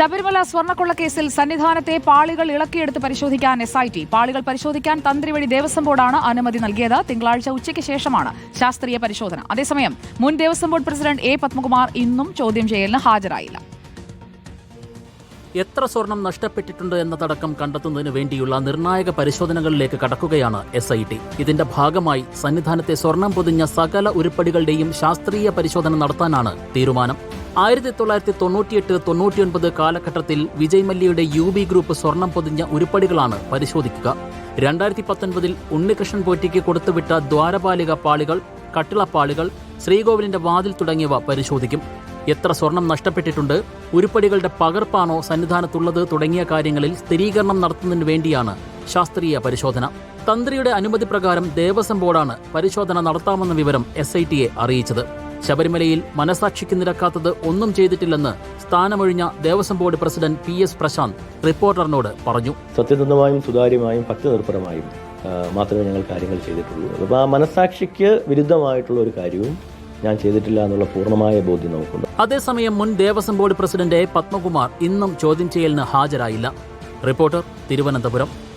ശബരിമല സ്വർണക്കൊള്ളക്കേസിൽ സന്നിധാനത്തെ പാളികൾ ഇളക്കിയെടുത്ത് പരിശോധിക്കാൻ S I T പാളികൾ പരിശോധിക്കാൻ തന്ത്രി വഴി ദേവസ്വം ബോർഡാണ് അനുമതി നൽകിയത്. തിങ്കളാഴ്ച ഉച്ചയ്ക്ക് ശേഷമാണ് ശാസ്ത്രീയ പരിശോധന. അതേസമയം മുൻ Devaswom board president A Padmakumar ഇന്നും ചോദ്യം ചെയ്യലിന് ഹാജരായില്ല. എത്ര സ്വർണം നഷ്ടപ്പെട്ടിട്ടുണ്ട് എന്നതടക്കം കണ്ടെത്തുന്നതിന് വേണ്ടിയുള്ള നിർണായക പരിശോധനകളിലേക്ക് കടക്കുകയാണ് എസ് ഐ ടി ഇതിന്റെ ഭാഗമായി സന്നിധാനത്തെ സ്വർണം പൊതിഞ്ഞ സകല ഉരുപ്പടികളുടെയും ശാസ്ത്രീയ പരിശോധന നടത്താനാണ് തീരുമാനം. ആയിരത്തി തൊള്ളായിരത്തി തൊണ്ണൂറ്റിയെട്ട് തൊണ്ണൂറ്റിയൊൻപത് കാലഘട്ടത്തിൽ വിജയ് മല്യയുടെ യു ബി ഗ്രൂപ്പ് സ്വർണം പൊതിഞ്ഞ ഉരുപ്പടികളാണ് പരിശോധിക്കുക. രണ്ടായിരത്തി പത്തൊൻപതിൽ ഉണ്ണികൃഷ്ണൻ പോറ്റിക്ക് കൊടുത്തുവിട്ട ദ്വാരപാലിക പാളികൾ കട്ടിളപ്പാളികൾ ശ്രീകോവിലിന്റെ വാതിൽ തുടങ്ങിയവ പരിശോധിക്കും. എത്ര സ്വർണം നഷ്ടപ്പെട്ടിട്ടുണ്ട് ഉരുപ്പടികളുടെ പകർപ്പാണോ സന്നിധാനത്തുള്ളത് തുടങ്ങിയ കാര്യങ്ങളിൽ സ്ഥിരീകരണം നടത്തുന്നതിന് വേണ്ടിയാണ് ശാസ്ത്രീയ പരിശോധന. തന്ത്രിയുടെ അനുമതി പ്രകാരം ദേവസ്വം ബോർഡാണ് പരിശോധന നടത്താമെന്ന വിവരം എസ് ഐ ടിയെ അറിയിച്ചത്. ശബരിമലയിൽ മനസാക്ഷിക്ക് നിരക്കാത്തത് ഒന്നും ചെയ്തിട്ടില്ലെന്ന് സ്ഥാനമൊഴിഞ്ഞ Devaswom board president P S Prashanth റിപ്പോർട്ടറിനോട് പറഞ്ഞു. സത്യസന്ധമായും സുതാര്യമായും ഭക്തിനിർഭരമായും മാത്രമേ ഞങ്ങൾ കാര്യങ്ങൾ ചെയ്തിട്ടുള്ളൂ. അപ്പോൾ ആ മനസാക്ഷിക്ക് വിരുദ്ധമായിട്ടുള്ള ഒരു കാര്യവും ഞാൻ ചെയ്തിട്ടില്ല എന്നുള്ള പൂർണമായ ബോധ്യം നമുക്കുണ്ട്. അതേസമയം മുൻ ദേവസ്വം ബോർഡ് പ്രസിഡന്റ് പത്മകുമാർ ഇന്നും ചോദ്യം ചെയ്യലിന് ഹാജരായില്ല. റിപ്പോർട്ടർ തിരുവനന്തപുരം.